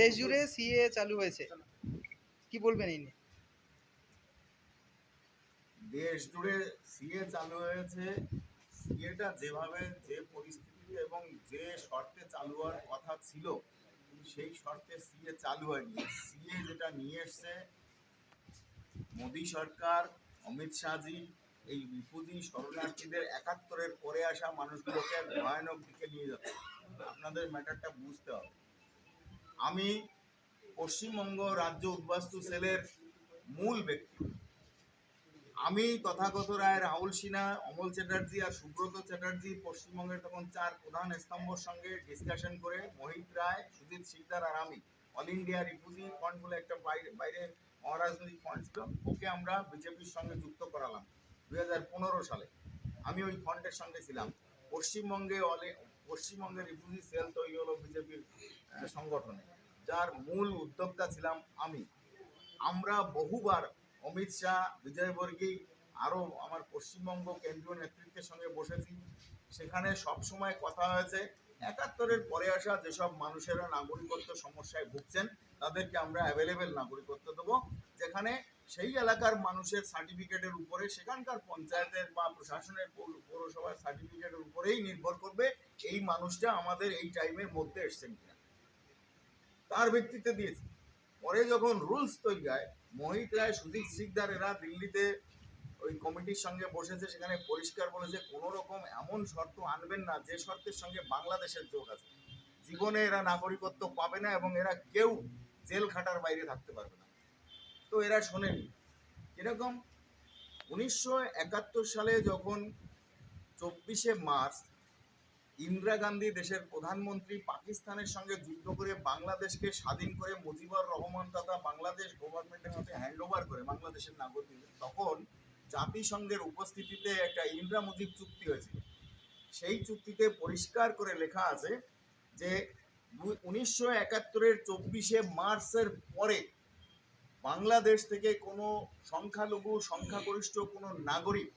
দেশ জুড়ে সিএ চালু হয়েছে। কি বলবেন এই নিয়ে? দেশ জুড়ে সিএ চালু হয়েছে। সিএটা যেভাবে যে পরিস্থিতিতে এবং যে শর্তে চালু হওয়ার কথা ছিল সেই শর্তে সিএ চালু হয়নি। সিএ যেটা নিয়ে এসছে মোদী সরকার অমিত শাহজি এই রিফুজি শরণার্থীদের একাত্তরের পরে আসা মানুষগুলোকে ভয়ানক দিকে নিয়ে যাচ্ছে। আপনাদের ম্যাটারটা বুঝতে হবে। আমি পশ্চিমবঙ্গ রাজ্য উদ্বাস্তু সেলের মূল ব্যক্তি। আমি তথাগত রায় রাহুল সিনহা, অমল চ্যাটার্জি আর সুব্রত চ্যাটার্জি পশ্চিমবঙ্গের তখন চার প্রধান স্তম্ভর সঙ্গে ডিসকাশন করে মোহিত রায়, সুজিত শিকদার আর আমি অল ইন্ডিয়া রিফিউজি ফান্ড বলে একটা বাইরে বাইরে অরাজনৈতিক ফান্ড ছিল। ওকে আমরা বিজেপির সঙ্গে যুক্ত করালাম দুই হাজার পনেরো সালে। আমি ওই ফন্ডের সঙ্গে ছিলাম। পশ্চিমবঙ্গে অলে পশ্চিমবঙ্গের রিফিউজি সেল তৈরি হলো বিজেপির সংগঠনে। যার মূল উদ্যোক্তা ছিলাম আমি। আমরা বহুবার অমিত শাহ বিজয়বর্গী আরও আমার পশ্চিমবঙ্গ কেন্দ্রীয় নেতৃত্বের সঙ্গে বসেছি। সেখানে সবসময় কথা হয়েছে, একাত্তরের পরে আসা যেসব মানুষেরা নাগরিকত্ব সমস্যায় ভুগছেন, তাদেরকে আমরা অ্যাভেলেবেল নাগরিকত্ব দেবো। যেখানে সেই এলাকার মানুষের সার্টিফিকেটের উপরে সেখানকার পঞ্চায়েতের বা প্রশাসনের পৌরসভার সার্টিফিকেটের উপরেই নির্ভর করবে এই মানুষটা আমাদের এই টাইমের মধ্যে এসছেন কিনা। তার ভিত্তিতে দিয়েছে। পরে যখন রুলস তৈরি হয়, মোহিত রায়, সুদীপ সিকদার, এরা দিল্লিতে ওই কমিটির সঙ্গে বসেছে, সেখানে পরিষ্কার বলেছে, কোনো রকম এমন শর্ত আনবেন না, যে শর্তের সঙ্গে বাংলাদেশের যোগ আছে। জীবনে এরা নাগরিকত্ব পাবে না এবং এরা কেউ জেল খাটার বাইরে থাকতে পারবে না। তো এরা শোনেনি। এরকম উনিশশো একাত্তর সালে যখন চব্বিশে মার্চ ইন্দিরা গান্ধী দেশের প্রধানমন্ত্রী পাকিস্তানের সঙ্গে যুদ্ধ করে বাংলাদেশকে স্বাধীন করে মুজিবুর রহমান তথা বাংলাদেশ গভর্নমেন্টের হাতে হ্যান্ড ওভার করে বাংলাদেশের নাগরিক তখন জাতিসংঘের উপস্থিতিতে একটা ইন্দিরা মুজিব চুক্তি হয়েছিল। সেই চুক্তিতে পরিষ্কার করে লেখা আছে যে উনিশশো একাত্তরের চব্বিশে মার্চের পরে বাংলাদেশ থেকে কোনো সংখ্যালঘু, সংখ্যাগরিষ্ঠ কোনো নাগরিক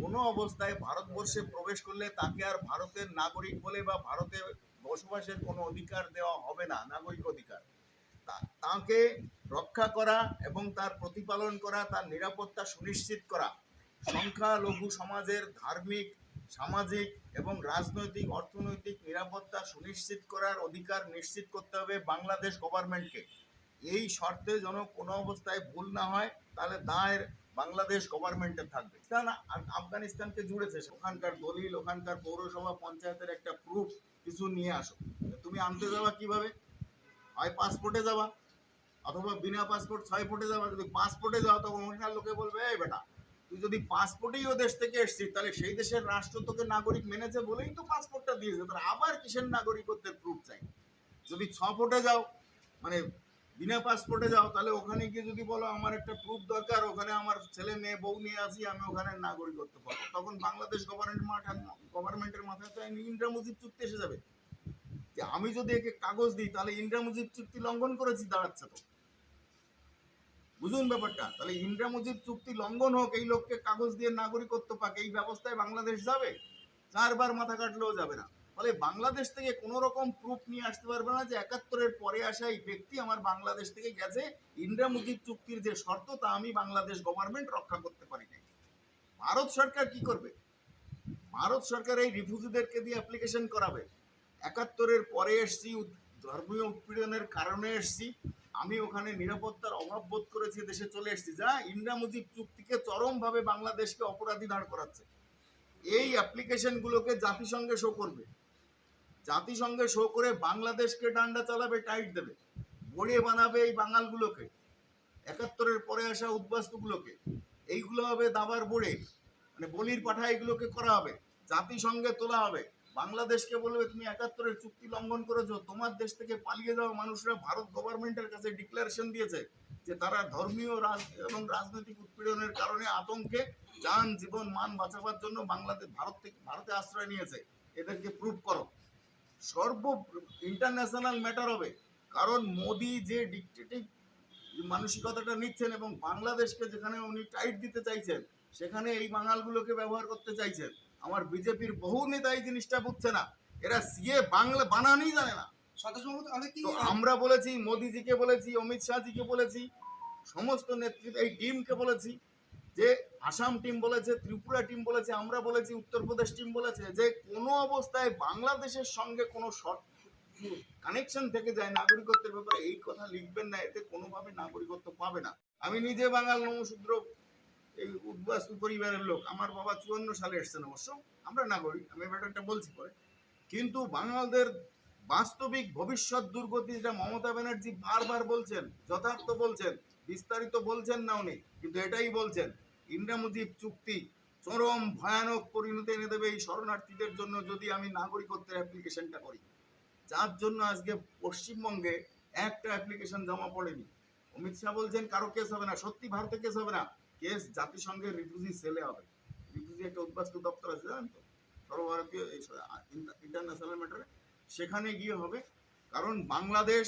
কোনো অবস্থায় ভারতবর্ষে প্রবেশ করলে তাকে আর ভারতের নাগরিক বলে বা ভারতে বসবাসের কোনো অধিকার দেওয়া হবে না, নাগরিক অধিকার। তাকে রক্ষা করা এবং তার প্রতিপালন করা, তার নিরাপত্তা সুনিশ্চিত করা, সংখ্যালঘু সমাজের ধার্মিক, সামাজিক এবং রাজনৈতিক, অর্থনৈতিক নিরাপত্তা সুনিশ্চিত করার অধিকার নিশ্চিত করতে হবে বাংলাদেশ গভর্নমেন্টকে এই শর্তে যেন কোনো অবস্থায় ভুল না হয়, তাহলে দায়ের বাংলাদেশ গভর্নমেন্টের থাকবে। কারণ আফ- আফগানিস্তানকে জুড়েছে ওখানকার দলিল, ওখানকার পৌরসভা পঞ্চায়েতের একটা প্রুফ কিছু নিয়ে আসো। তুমি আনতে যাবা কীভাবে? হয় পাসপোর্টে যাবা, অথবা বিনা পাসপোর্ট ছয় ফুটে যাবা। যদি পাসপোর্টে যাও, তখন ওখানকার লোকে বলবে, এই বেটা, তুই যদি পাসপোর্টেই ও দেশ থেকে এসছিস, তাহলে সেই দেশের রাষ্ট্র তোকে নাগরিক মেনেছে বলেই তো পাসপোর্টটা দিয়েছে। তাহলে আবার কিসের নাগরিকত্বের প্রুফ চাই? যদি ছ ফুটে যাও মানে বিনা পাসপোর্টে যাও, তাহলে ওখানে গিয়ে যদি বলো আমার একটা প্রুফ দরকার, ওখানে আমার ছেলে মেয়ে, বউ নিয়ে আসি, আমি ওখানে নাগরিকত্ব পাবো তখন বাংলাদেশ গভর্নমেন্ট মাঠা গভর্নমেন্টের মাথায় তো ইন্দিরা মুজিব চুক্তি এসে যাবে। যে আমি যদি একে কাগজ দিই, তাহলে ইন্দিরা মুজিব চুক্তি লঙ্ঘন করেছি, দাঁড়াচ্ছে তো। বুঝুন ব্যাপারটা, তাহলে ইন্দিরা মুজিব চুক্তি লঙ্ঘন হোক, এই লোককে কাগজ দিয়ে নাগরিকত্ব পাক, এই ব্যবস্থায় বাংলাদেশ যাবে? চারবার মাথা কাটলেও যাবে না। ফলে বাংলাদেশ থেকে কোনো রকম প্রুফ নিয়ে আসতে পারবে না যে একাত্তরের পরে আসা এই ব্যক্তি আমার বাংলাদেশ থেকে গেছে। ইন্দিরা মুজিব চুক্তির যে শর্ত, তা আমি বাংলাদেশ গভর্নমেন্ট রক্ষা করতে পারি নাই। ভারত সরকার কি করবে? ভারত সরকার এই রিফিউজিদেরকে দিয়ে অ্যাপ্লিকেশন করাবে। একাত্তরের পরে এসছি ধর্মীয় উৎপীড়নের কারণে এসছি। আমি ওখানে নিরাপত্তার অভাব বোধ করেছি, দেশে চলে এসেছি। যা ইন্দিরা মুজিব চুক্তিকে চরমভাবে বাংলাদেশকে অপরাধী দাঁড় করাচ্ছে। এই অ্যাপ্লিকেশনগুলোকে জাতিসংঘে শো করবে। জাতিসংঘে শো করে বাংলাদেশকে ডান্ডা চালাবে টাইট দেবে। গড়িয়ে বানাবে এই বাঙালগুলোকে। একাত্তরের পরে আসা উদ্বাস্তুগুলোকে। এইগুলো হবে দাবার বোড়ে। মানে বলির পাঠা এগুলোকে করা হবে। জাতিসংঘে তোলা হবে। বাংলাদেশকে বলবে, তুমি একাত্তরের চুক্তি লঙ্ঘন করেছ। তোমার দেশ থেকে পালিয়ে যাওয়া মানুষরা ভারত গভর্নমেন্টের কাছে ডিক্লারেশন দিয়েছে যে তারা ধর্মীয় এবং রাজনৈতিক উৎপীড়নের কারণে আতঙ্কে যান, জীবন, মান বাঁচাবার জন্য বাংলাদেশ, ভারত থেকে, ভারতে আশ্রয় নিয়েছে। এদেরকে প্রুভ করো। সর্ব ইন্টারন্যাশনাল ম্যাটার হবে। কারণ মোদি যে ডিকটেটিভ মানসিকতাটা নিচ্ছেন এবং বাংলাদেশকে যেখানে উনি টাইট দিতে চাইছেন সেখানে এই বাঙালগুলোকে ব্যবহার করতে চাইছেন আমার বিজেপির বহু নেতা এই জিনিসটা বুঝছে না। এরা সিএ বাংলা বানানই জানে না। আমরা বলেছি মোদিজিকে বলেছি অমিত শাহজিকে বলেছি সমস্ত নেতৃত্ব এই টিমকে বলেছি যে আসাম টিম বলেছে, ত্রিপুরা টিম বলেছে, আমরা বলেছি উত্তরপ্রদেশ টিম বলেছে যে কোনো অবস্থায় বাংলাদেশের সঙ্গে কোনো শর্ট কানেকশন থেকে যায় নাগরিকত্বের ব্যাপারে এই কথা লিখবেন না, এতে কোনোভাবে নাগরিকত্ব পাবে না। আমি নিজে বাঙাল নমশূদ্র, এই উদ্বাস্তু পরিবারের লোক, আমার বাবা চুয়ান্ন সালে এসছেন অবশ্য, আমরা নাগরিক, আমি ব্যাপারটা বলছি পরে। কিন্তু বাঙালদের বাস্তবিক ভবিষ্যৎ দুর্গতি যেটা মমতা ব্যানার্জি বারবার বলছেন, যথার্থ বলছেন বিস্তারিত বলছেন না উনি, কিন্তু এটাই বলছেন। ইন্দিরা মুজিব চুক্তি চরম ভয়ানক পরিণতি এনে দেবে এই শরণার্থীদের জন্য যদি আমি নাগরিকত্বের অ্যাপ্লিকেশনটা করি। যার জন্য আজকে পশ্চিমবঙ্গে একটা অ্যাপ্লিকেশন জমা পড়েনি। অমিত শাহ বলছেন, কারও কেস হবে না। সত্যি ভারতে কেস হবে না। কেস জাতিসংঘের রিফিউজি সেলে হবে। রিফিউজি একটা উদ্বাস্তু দপ্তর আছে, জানেন তো? সর্বভারতীয় ইন্টারন্যাশনাল ম্যাটারে সেখানে গিয়ে হবে। কারণ বাংলাদেশ